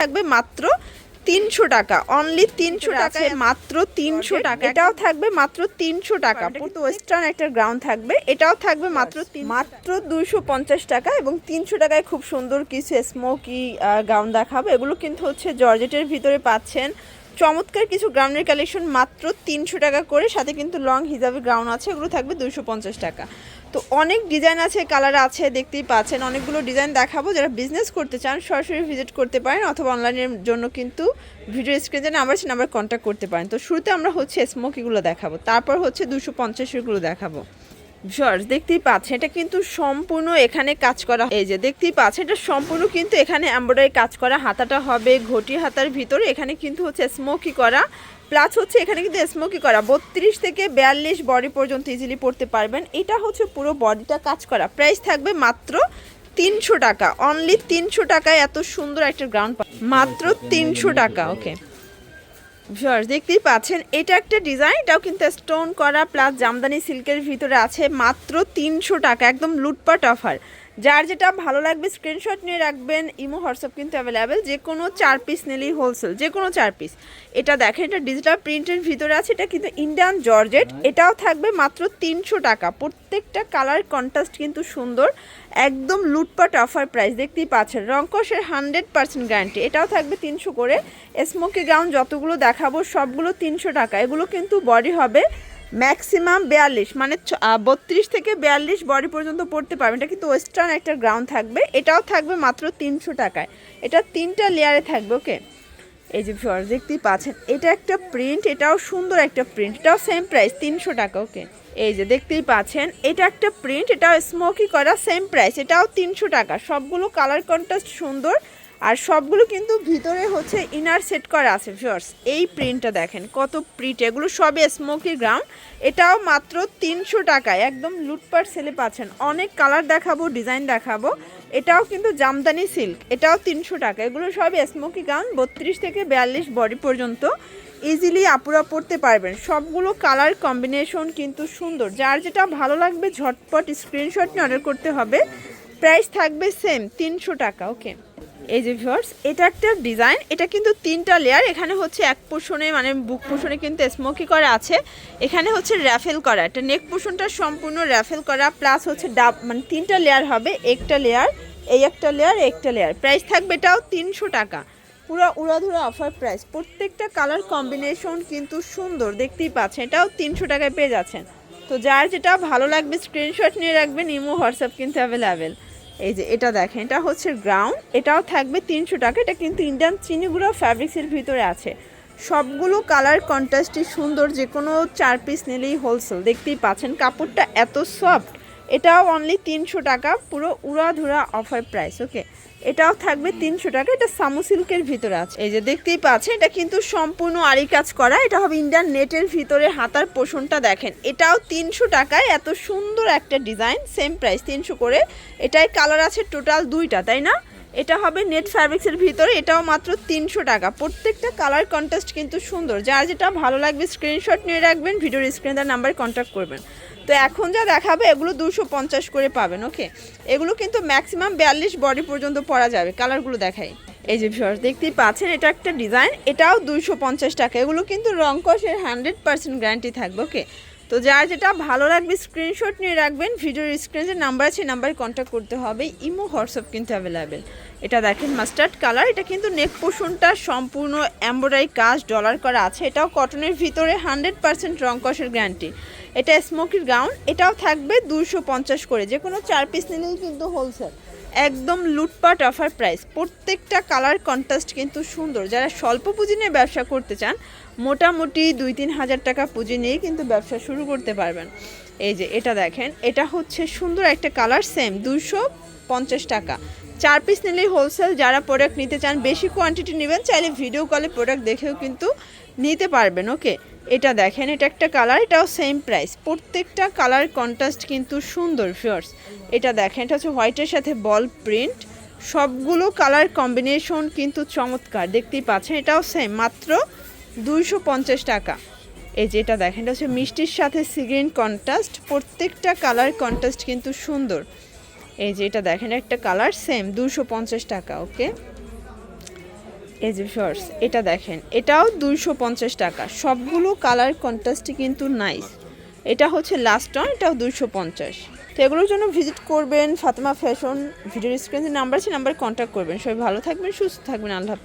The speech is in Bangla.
থাকবে মাত্র তিনশো টাকা। অনলি তিনশো টাকা মাত্র তিনশো টাকা। এটাও থাকবে মাত্র তিনশো টাকা। পুরো ওয়েস্টার্ন একটা গ্রাউন্ড থাকবে। এটাও থাকবে মাত্র মাত্র দুইশো পঞ্চাশ টাকা এবং তিনশো টাকায় খুব সুন্দর কিছু স্মোকি গাউন দেখাবো। এগুলো কিন্তু হচ্ছে জর্জেটের ভিতরে পাচ্ছেন। চমৎকার কিছু গ্রাউন্ডের কালেকশন মাত্র তিনশো টাকা করে। সাথে কিন্তু লং হিজাবে গ্রাউন্ড আছে। এগুলো থাকবে দুইশো পঞ্চাশ টাকা। তো অনেক ডিজাইন আছে কালার আছে, দেখতেই পাচ্ছেন। অনেকগুলো ডিজাইন দেখাবো। যারা বিজনেস করতে চান, সরাসরি ভিজিট করতে পারেন অথবা অনলাইনের জন্য কিন্তু ভিডিও স্ক্রিনে নাম্বার আছে নাম্বার কন্ট্যাক্ট করতে পারেন। তো শুরুতে আমরা হচ্ছে স্মোকিগুলো দেখাবো। তারপর হচ্ছে দুশো পঞ্চাশেরগুলো দেখাবো। জর্জ দেখতেই পাচ্ছেন, এটা কিন্তু সম্পূর্ণ এখানে কাজ করা এই যে দেখতেই পাচ্ছেন, এটা সম্পূর্ণ কিন্তু এখানে এমব্রয়ডারি কাজ করা। হাতাটা হবে ঘটি হাতার ভিতরে। এখানে কিন্তু হচ্ছে স্মোকি করা। প্লাস হচ্ছে এখানে কিন্তু স্মোকি করা। বত্রিশ থেকে বিয়াল্লিশ বডি পর্যন্ত ইজিলি পড়তে পারবেন। এটা হচ্ছে পুরো বডিটা কাজ করা। প্রাইস থাকবে মাত্র তিনশো টাকা। অনলি তিনশো টাকায় এত সুন্দর একটা গ্রাউন্ড মাত্র তিনশো টাকা ওকে দেখতেই পাচ্ছেন, এটা একটা ডিজাইন এটাও কিন্তু স্টোন করা প্লাস জামদানি সিল্কের ভিতরে আছে মাত্র তিনশো টাকা, একদম লুটপাট অফার যার যেটা ভালো লাগবে স্ক্রিনশট নিয়ে রাখবেন ইমো হোয়াটসঅ্যাপ কিন্তু অ্যাভেলেবেল যে কোনো চার পিস নিলেই হোলসেল যে কোনো চার পিস এটা দেখেন এটা ডিজিটাল প্রিন্টের ভিতরে আছে এটা কিন্তু ইন্ডিয়ান জর্জেট এটাও থাকবে মাত্র তিনশো টাকা। প্রত্যেকটা কালার কন্ট্রাস্ট কিন্তু সুন্দর একদম লুটপাট অফার প্রাইস দেখতেই পাচ্ছেন। রঙ্কসের হান্ড্রেড পার্সেন্ট গ্যারান্টি এটাও থাকবে তিনশো করে। স্মোকি গাউন যতগুলো দেখাবো সবগুলো তিনশো টাকা এগুলো কিন্তু বডি হবে ম্যাক্সিমাম বিয়াল্লিশ মানে বত্রিশ থেকে বিয়াল্লিশ বডি পর্যন্ত পড়তে পারবেন এটা কিন্তু ওয়েস্টার্ন একটা গ্রাউন্ড থাকবে। এটাও থাকবে মাত্র তিনশো টাকায়। এটা তিনটা লেয়ারে থাকবে ওকে এই যে ভিউয়ার্স দেখতেই পাচ্ছেন। এটা একটা প্রিন্ট এটাও সুন্দর একটা প্রিন্ট এটাও সেম প্রাইস তিনশো টাকা ওকে এই যে দেখতেই পাচ্ছেন, এটা একটা প্রিন্ট এটাও স্মোকি করা সেম প্রাইস এটাও তিনশো টাকা। সবগুলো কালার কন্ট্রাস্ট সুন্দর। আর সবগুলো কিন্তু ভিতরে হচ্ছে ইনার সেট করা আছে ভিউয়ার্স এই প্রিন্টটা দেখেন, কত প্রিন্ট এগুলো সবই স্মোকি গ্রাউন্ড এটাও মাত্র তিনশো টাকায়, একদম লুটপাট সেলে পাচ্ছেন। অনেক কালার দেখাবো ডিজাইন দেখাবো। এটাও কিন্তু জামদানি সিল্ক এটাও তিনশো টাকা। এগুলো সবই স্মোকি গাউন বত্রিশ থেকে বিয়াল্লিশ বডি পর্যন্ত। ইজিলি আপুরা পড়তে পারবেন। সবগুলো কালার কম্বিনেশন কিন্তু সুন্দর। যার যেটা ভালো লাগবে, ঝটপট স্ক্রিনশট নিয়ে অর্ডার করতে হবে। প্রাইস থাকবে সেম তিনশো টাকা ওকে এই যে ভিউয়ার্স এটা একটা ডিজাইন এটা কিন্তু তিনটা লেয়ার এখানে হচ্ছে এক পোষণে মানে বুক পোষণে কিন্তু স্মোকি করা আছে। এখানে হচ্ছে র্যাফেল করা এটা নেক পোষণটা সম্পূর্ণ র্যাফেল করা প্লাস হচ্ছে ডাব মানে তিনটা লেয়ার হবে, একটা লেয়ার এই একটা লেয়ার একটা লেয়ার প্রাইস থাকবে এটাও তিনশো টাকা। পুরো উড়াধুরা অফার প্রাইস প্রত্যেকটা কালার কম্বিনেশন কিন্তু সুন্দর, দেখতেই পাচ্ছেন, এটাও তিনশো টাকায় পেয়ে যাচ্ছেন। তো যার যেটা ভালো লাগবে স্ক্রিনশট নিয়ে রাখবেন, ইমো, হোয়াটসঅ্যাপ কিন্তু অ্যাভেলেবেল এই যে এটা দেখেন, এটা হচ্ছে গ্রাউন্ড এটাও থাকবে তিনশো টাকা, এটা কিন্তু ইন্ডিয়ান চিনিগুলো ফ্যাব্রিক্সের ভিতরে আছে। সবগুলো কালার কন্ট্রাস্টই সুন্দর যে কোনো চার পিস নিলেই হোলসেল দেখতেই পাচ্ছেন। কাপড়টা এত সফট এটাও অনলি তিনশো টাকা, পুরো উড়াধুরা অফার প্রাইস ওকে এটাও থাকবে তিনশো টাকা, এটা সামু সিল্কের ভিতরে আছে। এই যে দেখতেই পাচ্ছেন, এটা কিন্তু সম্পূর্ণ আরি কাজ করা, এটা হবে ইন্ডিয়ান নেটের ভিতরে হাতার পোষণটা দেখেন। এটাও তিনশো টাকায়, এত সুন্দর একটা ডিজাইন সেম প্রাইস তিনশো করে। এটাই কালার আছে টোটাল দুইটা, তাই না? এটা হবে নেট ফ্যাব্রিক্সের ভিতরে, এটাও মাত্র তিনশো টাকা। প্রত্যেকটা কালার কন্ট্রাস্ট কিন্তু সুন্দর। যার যেটা ভালো লাগবে স্ক্রিনশট নিয়ে রাখবেন ভিডিওর স্ক্রিনে নাম্বার কন্ট্যাক্ট করবেন। তো এখন যা দেখাবে, এগুলো দুশো পঞ্চাশ করে পাবেন ওকে এগুলো কিন্তু ম্যাক্সিমাম বিয়াল্লিশ বডি পর্যন্ত পরা যাবে কালারগুলো দেখাই। এই যে ভিউয়ার্স দেখতেই পাচ্ছেন, এটা একটা ডিজাইন এটাও দুইশো পঞ্চাশ টাকা। এগুলো কিন্তু রংকশের হান্ড্রেড পার্সেন্ট গ্যারান্টি থাকবে ওকে তো যার যেটা ভালো লাগবে স্ক্রিনশট নিয়ে রাখবেন। ভিডিওর স্ক্রিনে নাম্বার আছে নাম্বারে কন্ট্যাক্ট করতে হবে। ইমো হোয়াটসঅ্যাপ কিন্তু অ্যাভেলেবেল এটা দেখেন মাস্টার্ড কালার এটা কিন্তু নেক পোষণটা সম্পূর্ণ এম্ব্রয়ডারি কাজ ডলার করা আছে। এটাও কটনের ভিতরে হান্ড্রেড পার্সেন্ট রংকসের গ্যারান্টি এটা স্মোকির গাউন এটাও থাকবে দুশো পঞ্চাশ করে। যে কোনো চার পিস নিলেই কিন্তু হোলসেল একদম লুটপাট অফার প্রাইস প্রত্যেকটা কালার কন্ট্রাস্ট কিন্তু সুন্দর। যারা স্বল্প পুঁজি নিয়ে ব্যবসা করতে চান, মোটামুটি দুই তিন হাজার টাকা পুঁজি নিয়েই কিন্তু ব্যবসা শুরু করতে পারবেন। এই যে এটা দেখেন, এটা হচ্ছে সুন্দর একটা কালার সেম দুশো পঞ্চাশ টাকা। চার পিস নিলেই হোলসেল যারা প্রোডাক্ট নিতে চান, বেশি কোয়ান্টিটি নেবেন, চাইলে ভিডিও কলে প্রোডাক্ট দেখেও কিন্তু নিতে পারবেন ওকে এটা দেখেন, এটা একটা কালার এটাও সেম প্রাইস প্রত্যেকটা কালার কন্ট্রাস্ট কিন্তু সুন্দর ফিওর্স এটা দেখেন, এটা হচ্ছে হোয়াইটের সাথে বল প্রিন্ট সবগুলো কালার কম্বিনেশন কিন্তু চমৎকার, দেখতেই পাচ্ছেন, এটাও সেম মাত্র দুইশো পঞ্চাশ টাকা। এই যে এটা দেখেন, এটা হচ্ছে মিষ্টির সাথে সিগ্রিন কন্ট্রাস্ট প্রত্যেকটা কালার কন্ট্রাস্ট কিন্তু সুন্দর। এই যে এটা দেখেন, একটা কালার সেম দুশো টাকা ওকে এই যে শর্টস এটা দেখেন। এটাও দুইশো পঞ্চাশ টাকা। সবগুলো কালার কন্ট্রাস্টই কিন্তু নাইস এটা হচ্ছে লাস্ট অন এটাও দুইশো পঞ্চাশ। তো এগুলোর জন্য ভিজিট করবেন ফাতেমা ফ্যাশন ভিডিও স্ক্রিনে নাম্বার আছে নাম্বারে কন্ট্যাক্ট করবেন। সবাই ভালো থাকবেন, সুস্থ থাকবেন, আল্লাহ